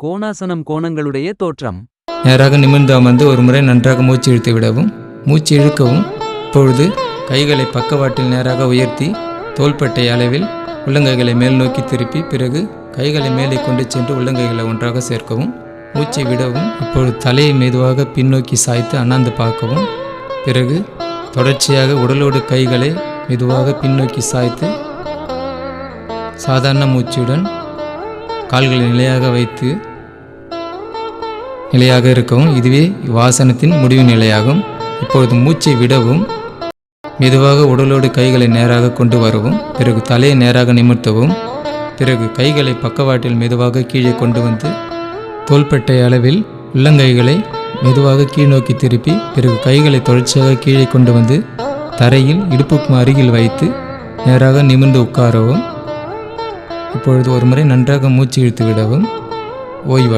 கோணாசனம் கோணங்களுடைய தோற்றம். நேராக நிமிர்ந்து அமர்ந்து ஒரு முறை நன்றாக மூச்சு இழுத்து விடவும் மூச்சு இழுக்கவும் இப்பொழுது கைகளை பக்கவாட்டில் நேராக உயர்த்தி தோள்பட்டை அளவில் உள்ளங்கைகளை மேல் நோக்கி திருப்பி பிறகு கைகளை மேலே கொண்டு சென்று உள்ளங்கைகளை ஒன்றாக சேர்க்கவும் மூச்சை விடவும் இப்பொழுது தலையை மெதுவாக பின்னோக்கி சாய்த்து அண்ணாந்து பார்க்கவும் பிறகு தொடர்ச்சியாக உடலோடு கைகளை மெதுவாக பின்னோக்கி சாய்த்து சாதாரண மூச்சுடன் கால்களை நிலையாக வைத்து நிலையாக இருக்கவும் இதுவே வாசனத்தின் முடிவு நிலையாகும். இப்பொழுது மூச்சை விடவும் மெதுவாக உடலோடு கைகளை நேராக கொண்டு வரவும் பிறகு தலையை நேராக நிமிர்த்தவும் பிறகு கைகளை பக்கவாட்டில் மெதுவாக கீழே கொண்டு வந்து தோள்பட்டை அளவில் உள்ளங்கைகளை மெதுவாக கீழ் நோக்கி திருப்பி பிறகு கைகளை தொடர்ச்சியாக கீழே கொண்டு வந்து தரையில் இடுப்புக்கு அருகில் வைத்து நேராக நிமிர்ந்து உட்காரவும் இப்பொழுது ஒரு முறை நன்றாக மூச்சு இழுத்து விடவும் ஓய்வாடு